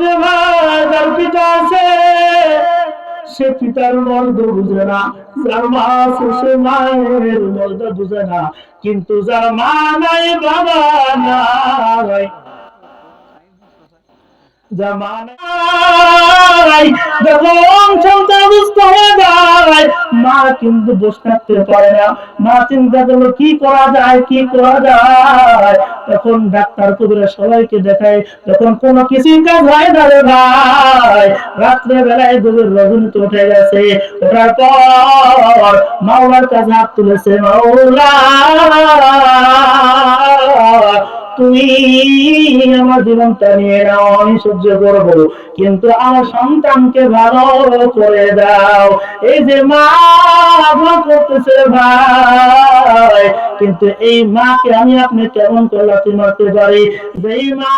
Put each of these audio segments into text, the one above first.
রে ভাই যার পিতা আছে, সে পিতার মর্দ বুঝে না। যার মা আছে মায়ের মর্দ বুঝে না। কিন্তু যার মা নাই, বাবা নাই। জামানায় যখন সন্তান বুঝতে হয়ে যায় মা কিন্তু বসে থাকতে পারে না। মা চিন্তা করল, কি করা যায়, কি করা যায়? তখন ডাক্তার কবিরা সবাইকে দেখায়, তখন কোনো কিছুই কাজ হয় না রে ভাই। রাত্রে বেলায় গভীর রজনীতে উঠে গেছে। ওঠার পর মাওলার কাছে হাত তুলেছে, মাওলা। তুমি আমার জীবনটা নিয়ে নাও, আমি সহ্য করব। কিন্তু আমার সন্তানকে ভালো করে দাও। এই যে মা করতেছে ভাই কিন্তু এই মাকে আমি আপনি কেমন করলাতে মারতে পারি? যেই মা,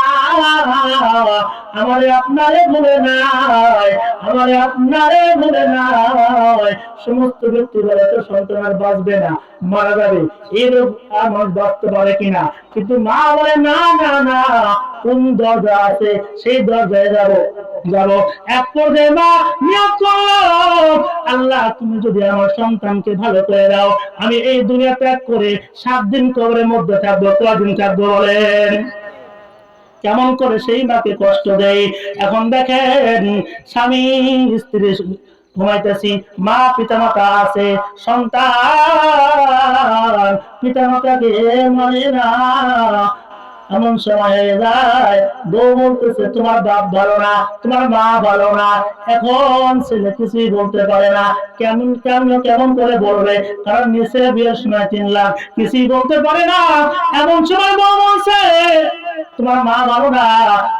আমারে আপনারে ভুলে নাই, আমারে আপনারে ভুলে নাই। সমস্ত ব্যক্তি বলে তো সন্তান আর বাঁচবে না, মারা যাবে। এরূপ আমার বাঁচতে পারে কিনা? কিন্তু মা বলে, না না না কোন দরজা আছে, সেই দরজায় যাব। যাব। এক পর্যায়ে মা আল্লাহ, তুমি যদি আমার সন্তানকে ভালো করে দাও, আমি এই দুনিয়া ত্যাগ করে সাত দিন কবরের মধ্যে থাকব, কদিন থাকব বলেন। কেমন করে সেই মাকে কষ্ট দেয় এখন দেখেন, স্বামী, স্ত্রী ঘুমাইতেছি, মা পিতা মাতা আছে, সন্তান পিতা মাতাকে মানে না এমন সময় হয়ে যায়, বউ বলতেছে, তোমার বাপ ভালো না, তোমার মা ভালো না, এখন ছেলে কিছুই বলতে পারে না। কেমন কেমন কেমন করে বলবে? কারণ নিচে বিয়ের সময় কিনলাম কিছুই বলতে পারে না। এমন সময় বউ বলছে তোমার মা ভালো না,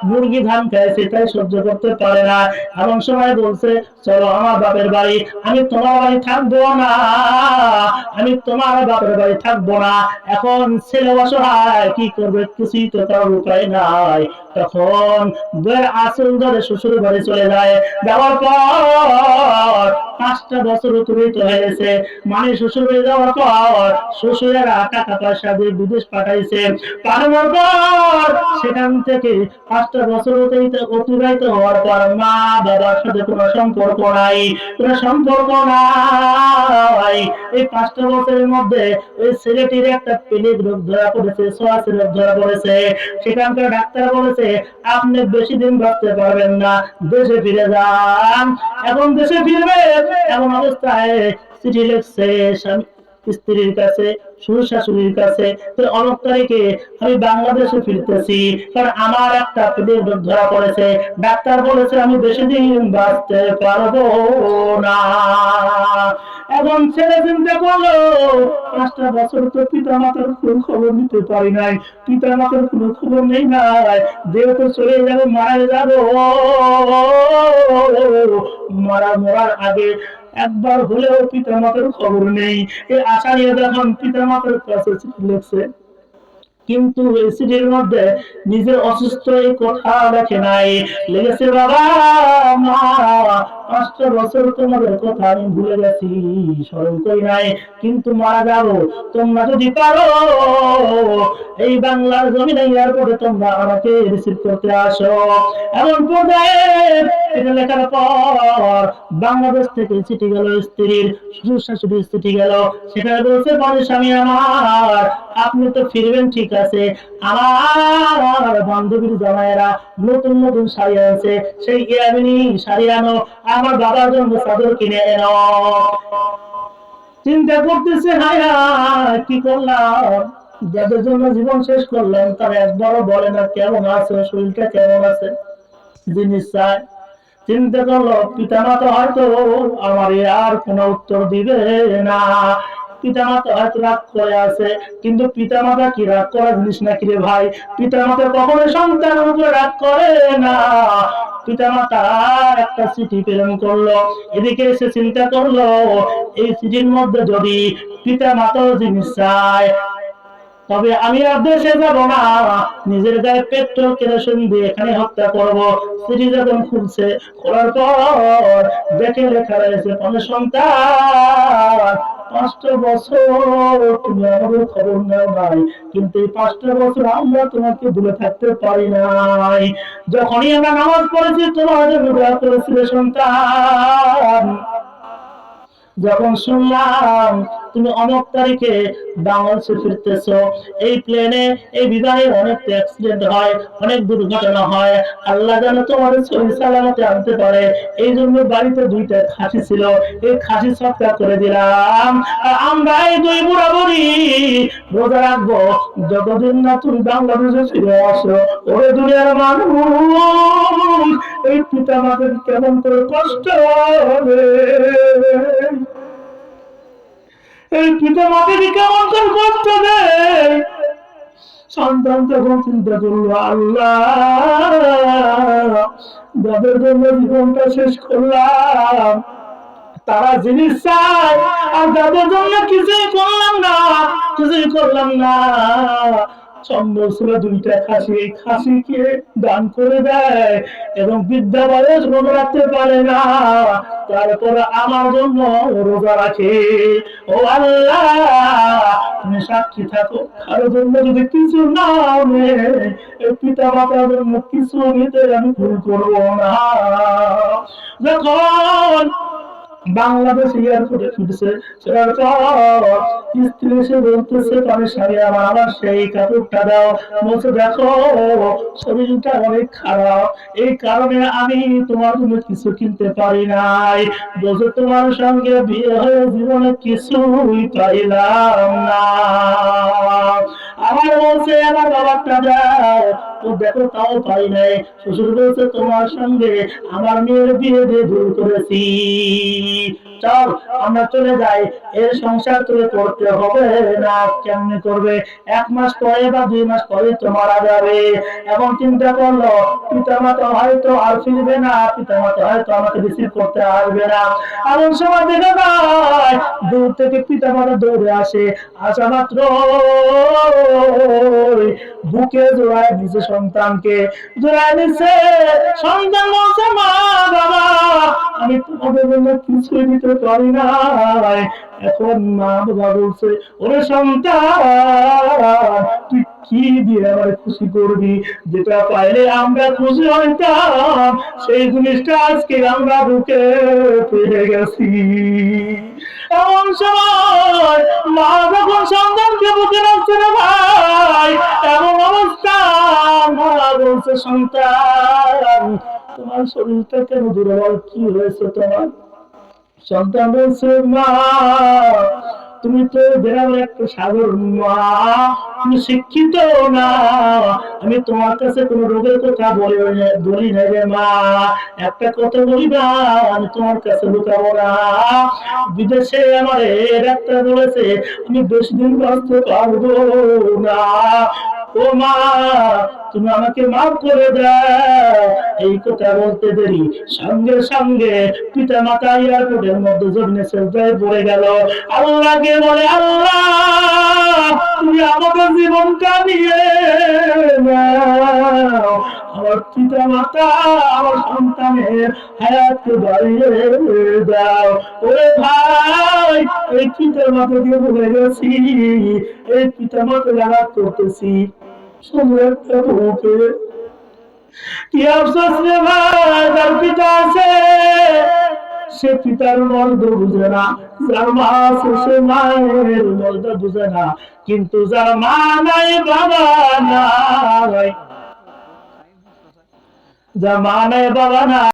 মুরগি ধান খায় সেটাই সহ্য করতে পারে না। এমন সময় বলছে, চলো আমার বাপের বাড়ি, আমি তোমার বাড়ি থাকব না, আমি তোমার বাপের বাড়ি থাকব না। এখন ছেলে অসহায়, কি করবে কিছুই তো তার উপায় নাই। তখন বইয়ের আসল ধরে শ্বশুর বাড়ি চলে যায়। যাওয়ার পর পাঁচটা বছর অতিবাহিত হয়েছে মানে শ্বশুর বাড়ি যাওয়ার পর শ্বশুরেরা টাকা পয়সা দিয়ে বিদেশ পাঠাইছে। পাঠানোর পর সেখান থেকে পাঁচটা বছর অতিবাহিত হওয়ার পর মা বাবার সাথে কোনো সম্পর্ক নাই। কোনো সম্পর্ক নাই। এই পাঁচটা বছরের মধ্যে ওই ছেলেটির একটা পেলেট রোগ ধরা পড়েছে সোয়াশি রোগ ধরা পড়েছে। সেখানকার ডাক্তার বলেছে, আপনি বেশি দিন বাঁচতে পারবেন না, দেশে ফিরে যান। এখন দেশে ফিরবে এমন অবস্থায় চিঠি লিখছে স্বামী স্ত্রীর কাছে, শ্বশুর শাশুড়ির কাছে অনেক তারিখে আমি বাংলাদেশে ফিরতেছি। কারণ আমার একটা পেটের ধরা পড়েছে। ডাক্তার বলেছে আমি বেশি দিন বাঁচতে পারব না। এখন ছেলে চিন্তা করল, পাঁচটা বছর তো পিতা মাতার কোনো খবর নিতে পারি নাই। পিতা মাতার কোনো খবর নেই নাই। দেহ তো চলে যাবে, মারা যাব। মারা মরার আগে একবার হলেও পিতা মাতার খবর নেই। এই আশা নিয়ে যখন পিতা মাতার কাছে চিঠি লিখছে, কিন্তু চিঠির মধ্যে নিজের অসুস্থ এই কথা লেখে নাই। লেগেছে, বাবা, মা, পাঁচটা বছর তোমাদের কথা আমি ভুলে গেছি, স্মরণ করি নাই। কিন্তু মারা যাব, তোমরা যদি পারো এই বাংলার জমিনে এয়ারপোর্টে তোমরা আমাকে রিসিভ করতে আসো। এমন এটা লেখার পর বাংলাদেশ থেকে চিঠি গেল, স্ত্রীর শ্বশুর শাশুড়ির চিঠি গেল। সেখানে বলছে, বলে স্বামী আমার, আপনি তো ফিরবেন, ঠিক আছে। আমার বান্ধবীর জামাইয়েরা নতুন নতুন শাড়ি আছে সেই ইয়ামিনী শাড়ি আনো, আমার বাবার জন্য চাদর কিনে এনো। চিন্তা করতেছে হায়, কি করলাম? যাদের জন্য জীবন শেষ করলাম তারা একবারও বলে না কেমন আছে, শরীরটা কেমন আছে। জিনিস চায় চিন্তা করল পিতা মাতা হয়তো আমার আর কোনো উত্তর দিবে না। পিতা মাতা হয়তো রাগ করে আছে, কিন্তু পিতা মাতা কি রাগ করার জিনিস নাকি রে ভাই? পিতা মাতা কখনো সন্তানের উপরে রাগ করে না। পিতা মাতা একটা চিঠি প্রেরণ করল, এদিকে এসে চিন্তা করল, এই চিঠির মধ্যে যদি পিতা মাতাও জিনিস চায় তবে আমি দেশে যাব না নিজের গায়ে পেট্রোল কেরোসিন দিয়ে এখানে হত্যা করব। সিটি যখন খুলছে, খোলার পর দেখে লেখা রয়েছে কোনো সন্তান, পাঁচটা বছর তুমি আমাদের খবর নেও নাই। কিন্তু এই পাঁচটা বছর আমরা তোমাকে ভুলে থাকতে পারি নাই। যখনই আমরা নামাজ পড়েছি জন্য দোয়া করেছিলে সন্তান। যখন শুনলাম তুমি অনেক তারিখে বাংলাদেশে ফিরতেছ, এই প্লেনে এই বিমানে অনেক অ্যাক্সিডেন্ট হয়, অনেক দুর্ঘটনা হয়, আল্লাহ যেন তোমার সহি সালামতে আনতে পারে। এই জন্য বাড়িতে দুইটা খাসি ছিল, এই খাসি সৎকার করে দিলাম। আমরা এই দুই বুড়া বুড়ি রোজা রাখব। যতদিন না তুমি বাংলাদেশে ফিরে আসো, ওরে দুনিয়ার মানুষ, এই পিতা মাতার কেমন করে কষ্ট হবে? এই পিতা মাতাকে কেমন করে কষ্ট দেয় সন্তান তখন চিন্তা করল, আল্লাহ, যাদের জন্য জীবনটা শেষ করলাম, তারা জিনিস চায়, আর যাদের জন্য কিছুই করলাম না, কিছুই করলাম না। সম্ভব দুইটা খাসি, এই খাসিকে দান করে দেয় এবং বিদ্যা বয়স রোজা রাখতে পারে না। তারপর আমার জন্য রোজা রাখে। ও আল্লাহ, তুমি সাক্ষী থাকো। কারোর জন্য যদি কিছু না হবে পিতা মাতার জন্য কিছু নিতে আমি ভুল করব না। যখন বাংলাদেশ সেটার স্ত্রী বলতেছে আমার আমার সেই কাপড়টা দাও। বলছে, দেখো শরীরটা অনেক খারাপ। এই কারণে আমি তোমার জন্য কিছু কিনতে পারি নাই। বলছে, তোমার সঙ্গে বিয়ে হয়ে জীবনে কিছুই পাইলাম না। আমার বলছে, আমার বাবারটা দাও। ও দেখো তাও পাই নাই। শ্বশুর বলছে, তোমার সঙ্গে আমার মেয়ের বিয়ে দিয়ে দূর করেছি। চল, আমরা চলে যাই। এর সংসার তুলে করতে হবে না, কেমনে করবে? এক মাস পরে বা দুই মাস পরে তো মারা যাবে। এখন চিন্তা করল পিতা হয়তো আর ফিরবে না পিতা হয়তো আমাকে রিসিভ করতে আসবে না। এমন সময় দেখা যায়, দূর থেকে পিতা দৌড়ে আসে। আসা মাত্র বুকে জোড়ায় দিছে সন্তানকে, জোড়ায় দিছে, সন্তান বলছে, মা, বাবা, আমি তোমাদের জন্য কিছুই দিতে পারি না। এখন মা বাবা বলছে, ওরে সন্তান, তুই কি দিয়ে আমার খুশি করবি? যেটা পাইলে আমরা খুশি হইতাম, সেই জিনিসটা আজকে আমরা বুকে পেয়ে গেছি। এমন সময় সন্তান, তোমার শরীরটা কেন দুর্বল? কি হয়েছে তোমার? সন্তান বলছে, মা, তুমি তো গ্রামের একটা সাধারণ মা তুমি শিক্ষিত না, আমি তোমার কাছে কোন রোগের কথা বলি বলি না রে মা, একটা কথা বলি না, আমি তোমার কাছে লুকাবো না। বিদেশে আমার ডাক্তার বলেছে, আমি বেশি দিন বাঁচতে পারব না। ও মা তুমি আমাকে মাফ করে দাও। এই কথা বলতে দেরি। সঙ্গে সঙ্গে পিতা মাতা এয়ারপোর্টের মধ্যে জমিনে সেজদায় পড়ে গেল। আল্লাহকে বলে, আল্লাহ, তুমি আমাদের জীবনটা নিয়ে আমার পিতা মাতা আমার সন্তানের হায়াতকে বাড়িয়ে দাও। ওরে ভাই, এই পিতা মাতা দিয়ে বলে গেছি। এই পিতা মাতা করতেছি। একটা কি আফসোস রে ভাই, তার পিতা আছে। সে পিতার মর্দ বুঝে না, যার মা আছে সে মায়ের মর্দ বুঝে না। কিন্তু যার মা নাই, বাবা নাই। যার মা নাই, বাবা নাই।